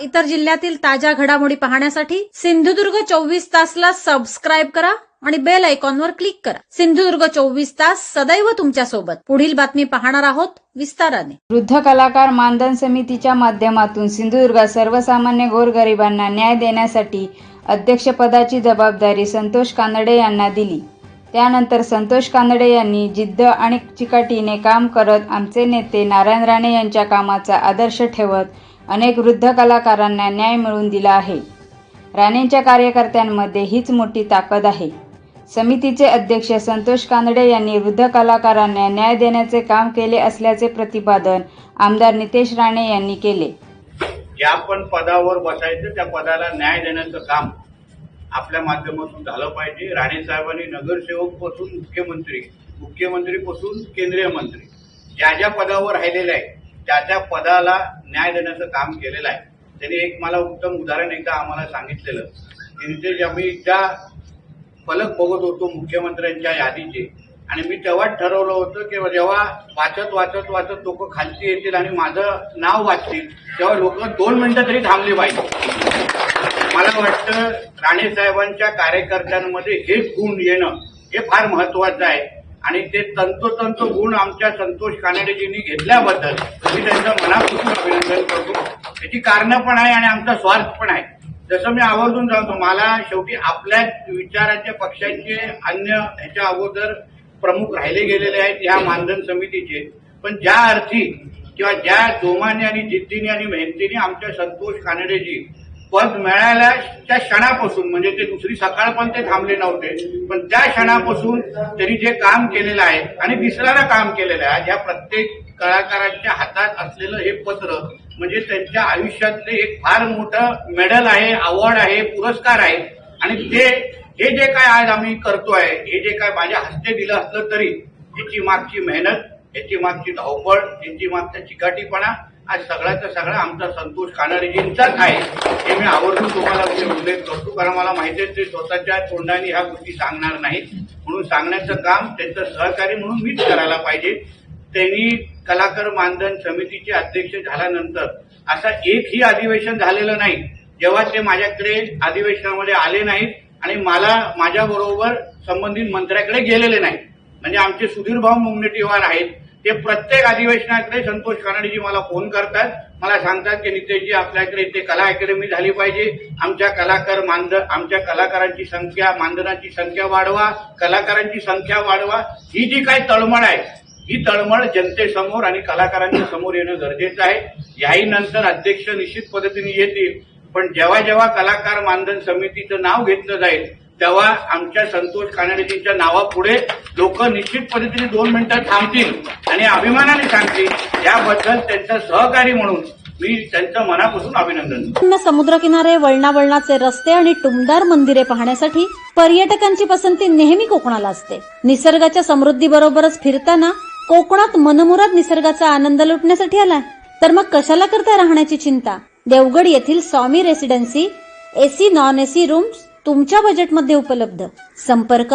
इतर जिल्ह्यातील ताज्या घडामोडी पाहण्यासाठी सिंधुदुर्ग चोवीस तासला सबस्क्राईब करा आणि बेल आयकॉनवर क्लिक करा. सिंधुदुर्ग चोवीस तास सदैव तुमच्यासोबत पुढील बातमी पाहणार आहोत विस्ताराने. वृद्ध कलाकार मानधन समितीच्या माध्यमातून सिंधुदुर्गात सर्वसामान्य गोरगरिबांना न्याय देण्यासाठी अध्यक्षपदाची जबाबदारी संतोष कानडे यांना दिली. त्यानंतर संतोष कानडे यांनी जिद्द आणि चिकाटीने काम करत आमचे नेते नारायण राणे यांच्या कामाचा आदर्श ठेवत अनेक वृद्ध कलाकारांना न्याय मिळवून दिला आहे. राणेंच्या कार्यकर्त्यांमध्ये हीच मोठी ताकद आहे. समितीचे अध्यक्ष संतोष कानडे यांनी वृद्ध कलाकारांना न्याय देण्याचे काम केले असल्याचे प्रतिपादन आमदार नितेश राणे यांनी केले. ज्या पण पदावर बसायचं त्या पदाला न्याय देण्याचं काम आपल्या माध्यमातून झालं पाहिजे. राणे साहेबांनी नगरसेवकपासून मुख्यमंत्री मुख्यमंत्री पासून केंद्रीय मंत्री ज्या ज्या पदावर राहिलेल्या आहेत त्या त्या पदाला न्याय देण्याचं काम केलेलं आहे. त्यांनी एक मला उत्तम उदाहरण एकदा आम्हाला सांगितलेलं. त्यांचे आम्ही त्या फलक बघत होतो मुख्यमंत्र्यांच्या यादीचे आणि मी तेव्हाच ठरवलं होतं की जेव्हा वाचत वाचत वाचत लोक खालती येतील आणि माझं नाव वाचतील तेव्हा लोक दोन मिनिटं तरी थांबली पाहिजे. मला वाटतं राणे साहेबांच्या कार्यकर्त्यांमध्ये हे गुण येणं हे फार महत्वाचं आहे. आणि ते तंतोतंत गुण आमच्या संतोष कानडेजींनी घेतल्याबद्दल मी त्यांचं मनापासून अभिनंदन करतो. त्याची कारणं पण आहे आणि आमचा स्वार्थ पण आहे. जसं मी आवर्जून सांगतो मला शेवटी आपल्या विचाराच्या पक्षाचे अन्य ह्याच्या अगोदर प्रमुख राहिले गेलेले आहेत ह्या मानधन समितीचे. पण ज्या अर्थी किंवा ज्या जोमाने आणि जिद्दीने आणि मेहनतीने आमच्या संतोष कानडेजी पद मिळाल्याच्या क्षणापासून म्हणजे ते दुसरी सकाळ पण ते थांबले नव्हते पण त्या क्षणापासून त्यांनी जे काम केलेलं आहे आणि दिसणारं काम केलेलं आहे ह्या प्रत्येक कलाकारांच्या हातात असलेलं हे पत्र म्हणजे त्यांच्या आयुष्यातले एक फार मोठं मेडल आहे अवॉर्ड आहे पुरस्कार आहे. आणि ते हे जे काय आज आम्ही करतोय हे जे काय माझ्या हस्ते दिलं असलं तरी याची मागची मेहनत याची मागची धावपळ याची मागचा चिकाटीपणा आज सगळ्याचा सगळा आमचा संतोष कानडेजींचाच आहे. हे मी आवर्जून तुम्हाला म्हणजे उल्लेख करतो कारण मला माहिती आहे ते स्वतःच्या तोंडाने ह्या गोष्टी सांगणार नाहीत. म्हणून सांगण्याचं काम त्यांचं सहकारी म्हणून मीच करायला पाहिजे. त्यांनी कलाकार मानधन समितीचे अध्यक्ष झाल्यानंतर असं एकही अधिवेशन झालेलं नाही. जेव्हा ते माझ्याकडे अधिवेशनामध्ये आले नाहीत आणि मला माझ्याबरोबर संबंधित मंत्र्याकडे गेलेले नाहीत. म्हणजे आमचे सुधीर भाऊ मुंगनेटीवार आहेत. ते प्रत्येक अधिवेशनाकडे संतोष कानडेजी मला फोन करतात. मला सांगतात की नितेशजी आपल्याकडे इथे कला अकॅडमी झाली पाहिजे. आमच्या कलाकार मानधन आमच्या कलाकारांची संख्या मानधनाची संख्या वाढवा कलाकारांची संख्या वाढवा. ही जी काही तळमळ आहे ही तळमळ जनतेसमोर आणि कलाकारांच्या समोर येणं गरजेचं आहे. याही नंतर अध्यक्ष निश्चित पद्धतीने येतील. पण जेव्हा जेव्हा कलाकार मानधन समितीचं नाव घेतलं जाईल तेव्हा आमच्या संतोष कानडेजींच्या नावापुढे लोक निश्चित पद्धतीने दोन मिनिटं थांबतील आणि अभिमानाने सांगतील याबद्दल त्यांचं सहकारी म्हणून मी त्यांचं मनापासून अभिनंदन समुद्रकिनारे वळणा वळणाचे रस्ते आणि टुमदार मंदिरे पाहण्यासाठी पर्यटकांची पसंती नेहमी कोकणाला असते. निसर्गाच्या समृद्धीबरोबरच फिरताना कोकणात मनमुराद निसर्गाचा आनंद लुटण्यासाठी आलाय. तर मग कशाला करता राहण्याची चिंता? देवगड येथील Swami residency AC non AC rooms तुमच्या बजेटमध्ये उपलब्ध. संपर्क